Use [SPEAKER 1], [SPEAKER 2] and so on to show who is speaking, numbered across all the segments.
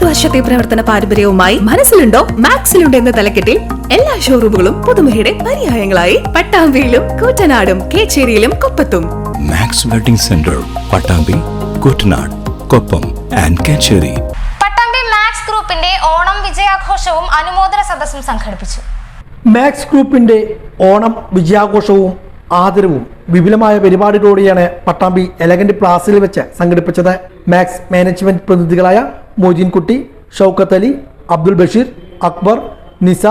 [SPEAKER 1] മുപ്പത് വർഷത്തെ പ്രവർത്തന പാരമ്പര്യവുമായി മനസ്സിലുണ്ടോ? മാക്സിലുണ്ടോ എന്ന തലക്കെട്ടിൽ എല്ലാ ഷോറൂമുകളും പുതുമയുടെ പര്യായങ്ങളായി. പട്ടാമ്പിയിലും കൂറ്റനാടും കേച്ചേരിയിലും കൊപ്പത്തും.
[SPEAKER 2] Max wedding centre Pattambi Koottanad Koppam and Kechery.
[SPEAKER 3] Pattambi max ഗ്രൂപ്പിന്റെ ഓണം വിജയാഘോഷവും അനുമോദന സദസ്സും സംഘടിപ്പിച്ചു.
[SPEAKER 4] മാക്സ് ഗ്രൂപ്പിന്റെ ഓണം വിജയാഘോഷവും ആദരവും വിപുലമായ പരിപാടികളോടെയാണ് പട്ടാമ്പി എലഗന്റ് പ്ലാസിൽ വെച്ച് സംഘടിപ്പിച്ചത്. മാക്സ് മാനേജ്മെന്റ് പ്രതിനിധികളായ മൊയ്തീൻകുട്ടി ഷൗക്കത്ത് അലി അബ്ദുൽ ബഷീർ അക്ബർ നിസ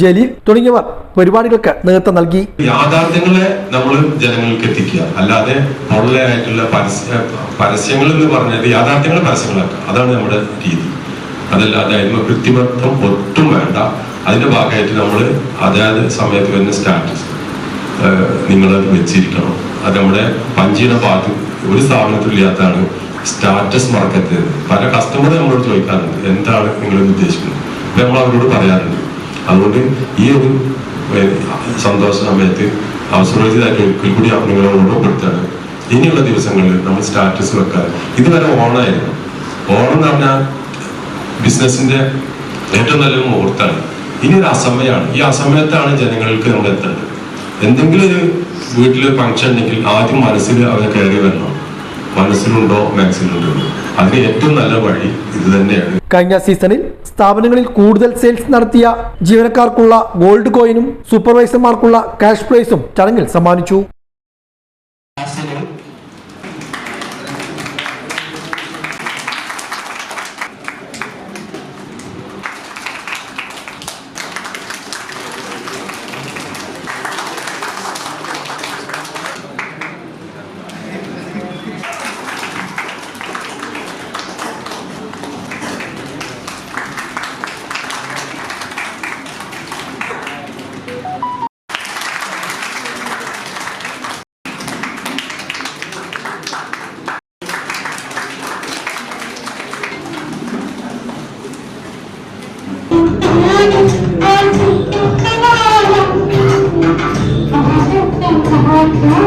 [SPEAKER 4] ജലീൽ തുടങ്ങിയവർ പരിപാടികൾക്ക് നേതൃത്വം നൽകി.
[SPEAKER 5] യാഥാർത്ഥ്യങ്ങളെ നമ്മൾ ജനങ്ങൾക്ക് എത്തിക്കുക. അല്ലാതെ പൊള്ളയായിട്ടുള്ള പരസ്യ പരസ്യങ്ങൾ എന്ന് പറഞ്ഞത് യാഥാർത്ഥ്യങ്ങൾ പരസ്യങ്ങളാക്കുക. അതാണ് നമ്മുടെ രീതി. അതല്ലാതെ അതിന് കൃത്രിമത്വം ഒട്ടും വേണ്ട. അതിന്റെ ഭാഗമായിട്ട് നമ്മൾ അതായത് സമയത്ത് വരുന്ന സ്റ്റാറ്റസ് നിങ്ങളത് വെച്ചിരിക്കണം. അത് നമ്മുടെ പഞ്ചീന ഭാഗത്ത് ഒരു സ്ഥാപനത്തിലും ഇല്ലാത്തതാണ് സ്റ്റാറ്റസ് മാർക്കറ്റ് പല കസ്റ്റമർ നമ്മളോട് ചോദിക്കാറുണ്ട് എന്താണ് നിങ്ങൾ ഉദ്ദേശിക്കുന്നത്? അപ്പൊ നമ്മൾ അവരോട് പറയാറുണ്ട്. അതുകൊണ്ട് ഈ ഒരു സന്തോഷ സമയത്ത് അവസരമായിട്ട് ഒരിക്കൽ കൂടി നിങ്ങളോട് ഓർമ്മപ്പെടുത്താണ് ഇനിയുള്ള ദിവസങ്ങളിൽ നമ്മൾ സ്റ്റാറ്റസ് വെക്കാറ്. ഇതുവരെ ഓണായിരുന്നു. ഓണം എന്ന് പറഞ്ഞാൽ ബിസിനസിന്റെ ഏറ്റവും നല്ലൊരു മുഹൂർത്തമാണ്. ഇനി ഒരു അസമയമാണ്. ഈ അസമയത്താണ് ജനങ്ങൾക്ക് നമ്മൾ എത്തേണ്ടത്. എന്തെങ്കിലും ഒരു വീട്ടിൽ ഫംഗ്ഷൻ ഉണ്ടെങ്കിൽ ആദ്യം മനസ്സിൽ അവരെ കയറി വരണം. മനസ്സിലുണ്ടോ മാക്സിലുണ്ടോ. അതിന് ഏറ്റവും നല്ല വഴി ഇത് തന്നെയാണ്.
[SPEAKER 4] കഴിഞ്ഞ സീസണിൽ സ്ഥാപനങ്ങളിൽ കൂടുതൽ സെയിൽസ് നടത്തിയ ജീവനക്കാർക്കുള്ള ഗോൾഡ് കോയിനും സൂപ്പർവൈസർമാർക്കുള്ള ക്യാഷ് പ്രൈസും ചടങ്ങിൽ സമ്മാനിച്ചു. Thank you.